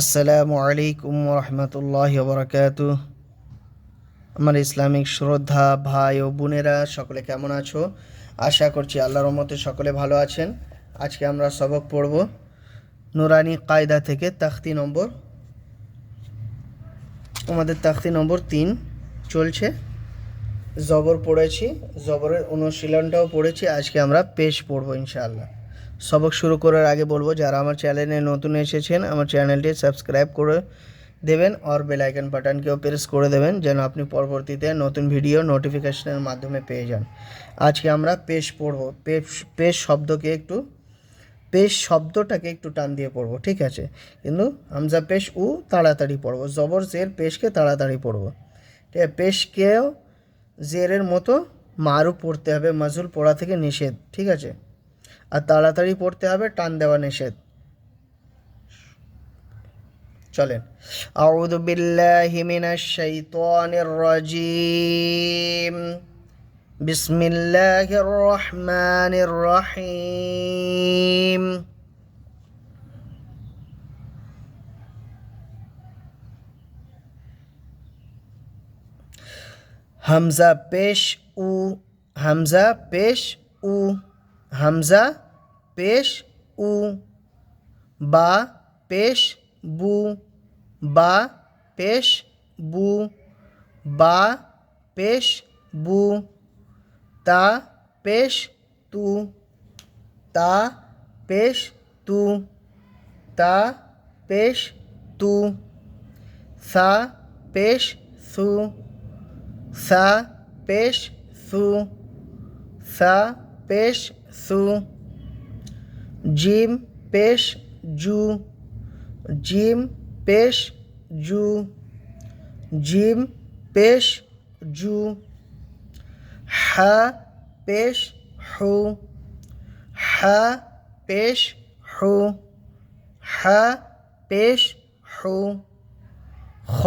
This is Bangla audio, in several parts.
আসসালামু আলাইকুম রহমতুল্লাহ বরকাত আমার ইসলামিক শ্রদ্ধা ভাই ও বোনেরা, সকলে কেমন আছো? আশা করছি আল্লাহর রহমতে সকলে ভালো আছেন। আজকে আমরা সবক পড়ব নুরানি কায়দা থেকে তাখতি নম্বর। আমাদের তাখতি নম্বর তিন চলছে। জবর পড়েছি, জবরের অনুশীলনটাও পড়েছি, আজকে আমরা পেশ পড়ব ইনশাআল্লাহ। সবক শুরু করার আগে বলব, যারা আমার চ্যানেলে নতুন এসেছেন, আমার চ্যানেলটি সাবস্ক্রাইব করে দেবেন আর বেল আইকন বাটনকেও প্রেস করে দেবেন, যেন আপনি পরবর্তীতে নতুন ভিডিও নোটিফিকেশনের মাধ্যমে পেয়ে যান। আজকে আমরা পেশ পড়ব। পেশ পেশ শব্দকে একটু, পেশ শব্দটাকে একটু টান দিয়ে পড়ব, ঠিক আছে? কিন্তু হামজা পেশ উ তাড়াতাড়ি পড়ব। জবর জের পেশকে তাড়াতাড়ি পড়ব। ঠিক আছে? পেশকেও জেরের মতো মারু পড়তে হবে মাজুল পড়া থেকে নিষেধ, ঠিক আছে? আর তাড়াতাড়ি পড়তে হবে, টান দেওয়া নিষেধ। চলেন। আউযু বিল্লাহি মিনাশ শাইতানির রাজিম। বিসমিল্লাহির রহমানির রহিম। হামজা পেশ উ, হামজা পেশ উ। হামজা, পেশ, উ, বা, পেশ, বু, বা, পেশ, বু, বা, পেশ, বু, তা, পেশ, তু, তা, পেশ, তু, তা, পেশ, তু, সা, পেশ, সু, সা, পেশ, সু, সা পেশ সু জিম পেশ জু জিম পেশ জু জিম পেশ জু হা পেশ হু হা পেশ হু হা পেশ হু খ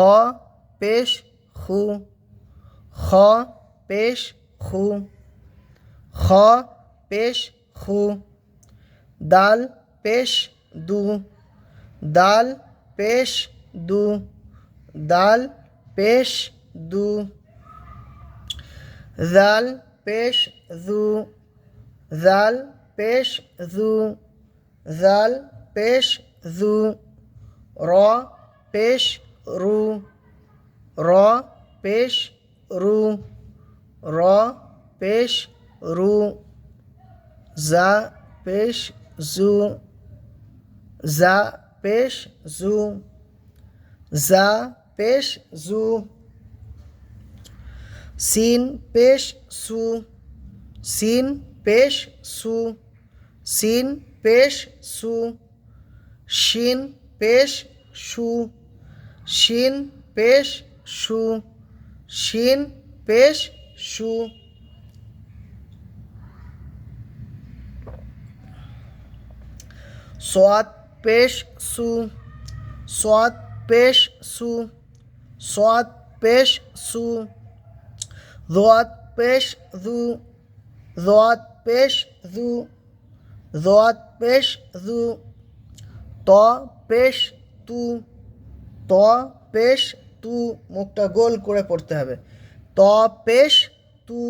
পেশ খু খ পেশ খু খ, পেশ, খু। দাল, পেশ, দু। দাল, পেশ, দু। দাল, পেশ, দু। জাল, পেশ, জু। জাল, পেশ, জু। জাল, পেশ, জু। র, পেশ, রু। র, পেশ, রু। র, পেশ রু জা পেশ, জু জা পেশ, জু জা পেশ, জু সিন পেশ সু সিন পেশ সু সিন পেশ সু শিন পেশ সু শিন পেশ সু শিন পেশ সু সোয়াত পেশ সু সোয়াত পেশ সু সোয়াত পেশ সু দোয়াত পেশ দু দোয়াত পেশ দু দোয়াত পেশ দু ত পেশ তু, ত পেশ তু, মুখটা গোল করে পড়তে হবে। ত পেশ তু,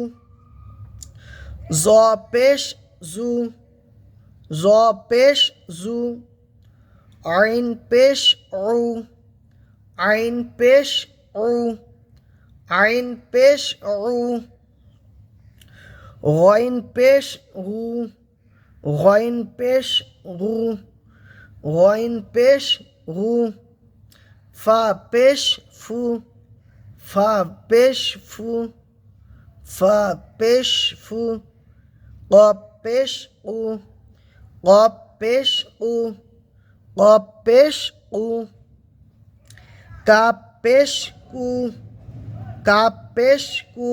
জ পেশ জু জ পেশ জু আইন পেশ উ আইন পেশ উ আইন পেশ উ গইন পেশ হু গইন পেশ হু গইন পেশ হু ফা পেশ ফু ফা পেশ ফু ফা পেশ ফু কপ পেশ উ কপ পেশ উ কপ পেশ উ কাপ পেশ কু কাপ পেশ কু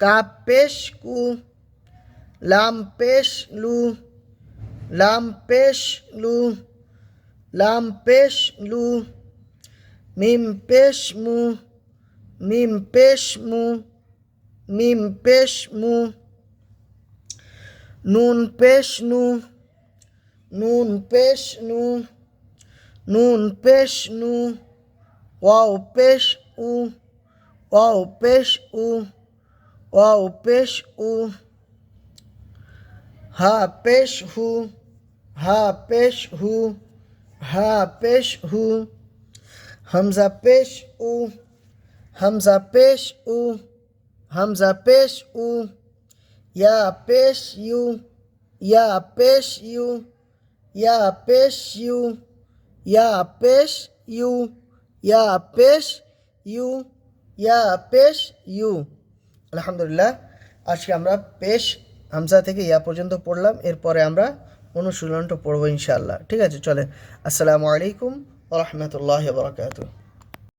কাপ পেশ কু লাম পেশ লু লাম পেশ লু লাম পেশ লু মিম পেশ মু মিম পেশ মু মিম পেশ মু নুন পেশ নু নুন পেশ নু নুন পেশ নু ওয়াও পেশ উ ওয়াও পেশ উ ওয়াও পেশ উ হা পেশ হু হা পেশ হু হা পেশ হু হামজা পেশ উ হামজা পেশ উ হামজা পেশ উ ইয়া পেশ ইউ ইয়া পেশ ইউ ইয়া পেশ ইউ ইয়া পেশ ইউ আলহামদুলিল্লাহ আজকে আমরা পেশ হামজা থেকে ইয়া পর্যন্ত পড়লাম, এরপরে আমরা অনুশীলনটা পড়ব ইনশাআল্লাহ। ঠিক আছে চলে আসসালামু আলাইকুম রহমতুল্লাহ বরকাত